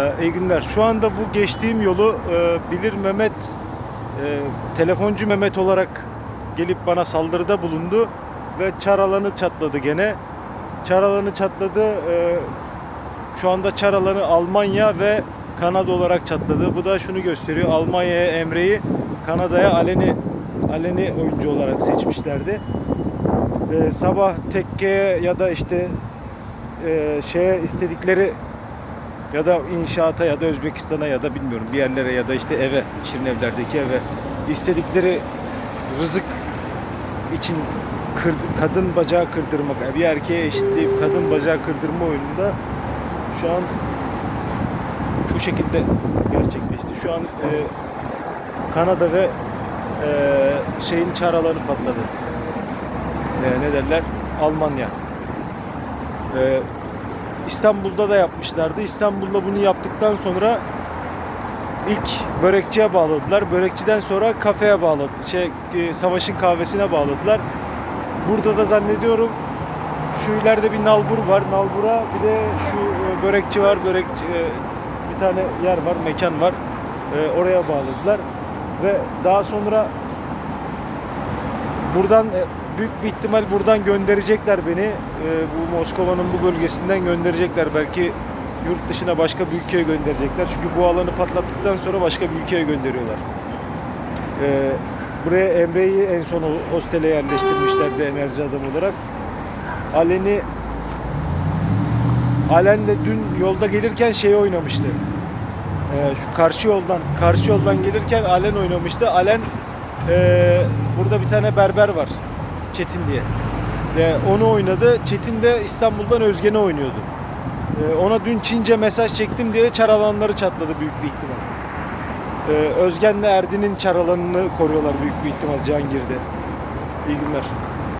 Ee, İyi günler. Şu anda bu geçtiğim yolu e, Bilir Mehmet, e, telefoncu Mehmet olarak gelip bana saldırıda bulundu ve çar alanı çatladı gene. Çar alanı çatladı. e, Şu anda çar alanı Almanya ve Kanada olarak çatladı. Bu da şunu gösteriyor. Almanya'ya Emre'yi, Kanada'ya Alen'i Alen'i oyuncu olarak seçmişlerdi. E, sabah tekkeye ya da işte e, şeye istedikleri ya da inşaata ya da Özbekistan'a ya da bilmiyorum bir yerlere ya da işte eve, Şirin evlerdeki eve istedikleri rızık için kır- kadın bacağı kırdırmak, bir erkeğe eşitleyip kadın bacağı kırdırma oyununda şu an bu şekilde gerçekleşti. Şu an e, Kanada ve e, şeyin çar alanı patladı. E, ne derler? Almanya. E, İstanbul'da da yapmışlardı. İstanbul'da bunu yaptıktan sonra ilk börekçiye bağladılar. Börekçiden sonra kafeye bağladı. Şey, e, savaşın kahvesine bağladılar. Burada da zannediyorum şu ileride bir nalbur var. Nalbura bir de şu e, börekçi var. Börekçi e, bir tane yer var, mekan var. Oraya bağladılar ve daha sonra buradan büyük bir ihtimal buradan gönderecekler beni. E, bu Moskova'nın bu bölgesinden gönderecekler. Belki yurt dışına başka bir ülkeye gönderecekler. Çünkü bu alanı patlattıktan sonra başka bir ülkeye gönderiyorlar. E, buraya Emre'yi en son hostele yerleştirmişlerdi enerji adamı olarak. Alen'i Alen de dün yolda gelirken şey oynamıştı. Ee, şu karşı yoldan karşı yoldan gelirken Alen oynamıştı. Alen ee, burada bir tane berber var. Çetin diye. Ve onu oynadı. Çetin de İstanbul'dan Özgen'i oynuyordu. Ee, ona dün Çince mesaj çektim diye çar alanları çatladı büyük bir ihtimal. Ee, Özgen'le Erdin'in çar alanını koruyorlar büyük bir ihtimal Cihangir'de. İyi günler.